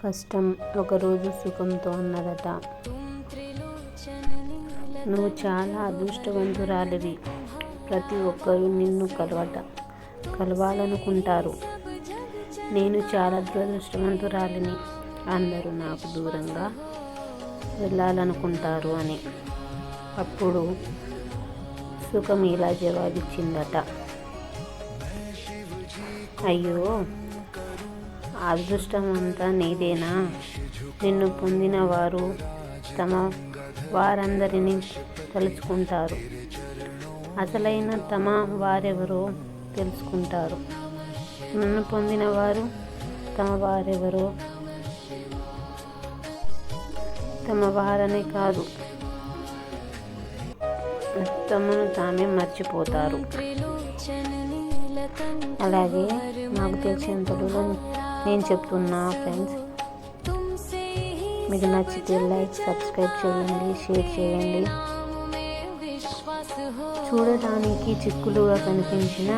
కష్టం ఒకరోజు సుఖంతో అన్నదట. నువ్వు చాలా అదృష్టవంతురాలివి. ప్రతి ఒక్కరూ నిన్ను కలవట కలవాలనుకుంటారు. నేను చాలా దురదృష్టవంతురాలిని. అందరూ నాకు దూరంగా వెళ్ళాలనుకుంటారు అని. అప్పుడు సుఖం ఇలా జవాబిచ్చిందట. అయ్యో! ఆ అదృష్టమంతా నీదేనా? నిన్ను పొందినవారు తమ వారందరినీ తలుచుకుంటారు. అసలైన తమ వారెవరో తెలుసుకుంటారు. నన్ను పొందినవారు తమ వారెవరో తమ వారనే కాదు తమను తామే మర్చిపోతారు. అలాగే నాకు తెలిసినంతలో నేను చెప్తున్నా ఫ్రెండ్స్. మీకు నచ్చితే లైక్, సబ్స్క్రైబ్ చేయండి. షేర్ చేయండి. చూడటానికి చిక్కులుగా కనిపించిన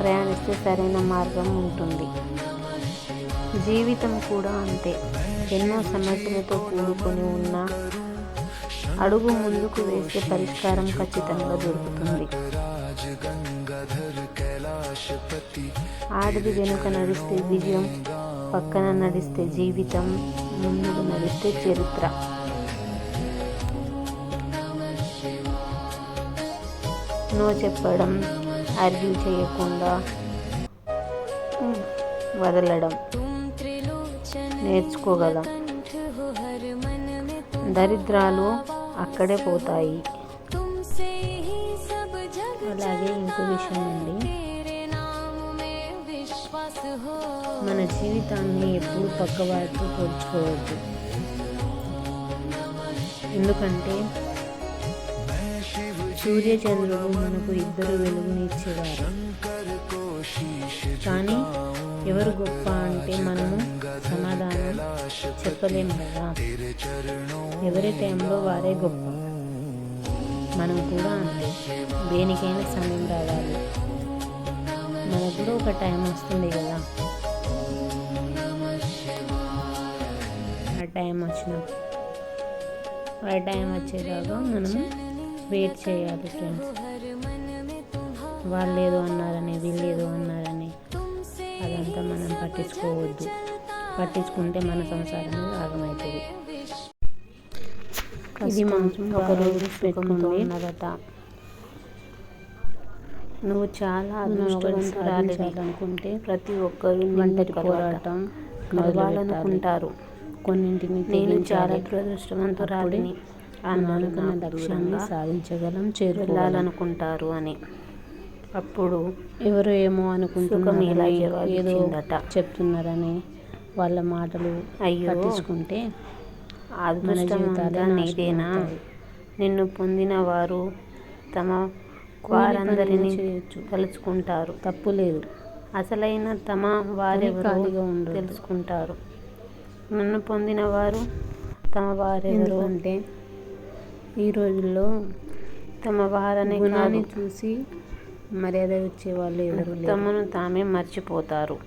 ప్రయాణిస్తే సరైన మార్గం ఉంటుంది. జీవితం కూడా అంతే. ఎన్నో సమస్యలతో కూడుకొని ఉన్నా అడుగు ముందుకు వేస్తే పరిష్కారం ఖచ్చితంగా దొరుకుతుంది. ఆడది వెనుక నడిస్తే విజయం, పక్కన నడిస్తే జీవితం, ముందుకు నడిస్తే చరిత్ర. నో చెప్పడం, ఆర్గ్యూ చేయకుండా వదలడం నేర్చుకోగలం. దరిద్రాలు అక్కడే పోతాయి. అలాగే ఇంకో విషయం అండి. మన జీవితాన్ని ఎప్పుడు పక్కవారితో పోల్చుకోవద్దు. ఎందుకంటే సూర్యచంద్రుడు మనకు ఇద్దరు వెలుగునిచ్చేవారు కానీ ఎవరు గొప్ప అంటే మనము సమాధానం చెప్పలేము కదా! ఎవరి టైంలో వారే గొప్ప. మనం కూడా అంతే. దేనికైనా సమయం రావాలి. మనకు కూడా ఒక టైం వస్తుంది కదా! ఆ టైం వచ్చినప్పుడు ఆ టైం వచ్చేదాకా మనం వెయిట్ చేయాలి ఫ్రెండ్స్. వాళ్ళేదో అన్నారని, వీళ్ళేదో అన్నారని అదంతా మనం పట్టించుకోవద్దు. పట్టించుకుంటే మన సంసారమే ఆగమవుతుంది. ఇది మాత్రం ఒకరోజు సుఖంతో అన్నదట. నువ్వు చాలా అదృష్టవంతురాలివి. ప్రతి ఒక్కరూ నిన్ను కలవాలనుకుంటారు. నేను చాలా దురదృష్టవంతురాలిని. అందరూ నాకు దూరంగా వెళ్ళాలనుకుంటారు అని. అప్పుడు ఎవరో ఏమో అనుకుంటున్నారని, ఏదో. చెప్తున్నారని వాళ్ళ మాటలు అయ్యో! ఆ అదృష్టమంతా జీవితాలే నీదేనా? నిన్ను పొందినవారు తమ వారందరినీ చేయొచ్చు. తలుచుకుంటారు. తప్పు లేదు. అసలైన తమ వారెవరో. తెలుసుకుంటారు. నన్ను పొందినవారు తమ వారెవరో ఎందుకంటే ఈ రోజుల్లో తమ వారనే గుణాన్ని చూసి మర్యాద ఇచ్చే వాళ్ళు ఎవరు. తమను తామే మర్చిపోతారు.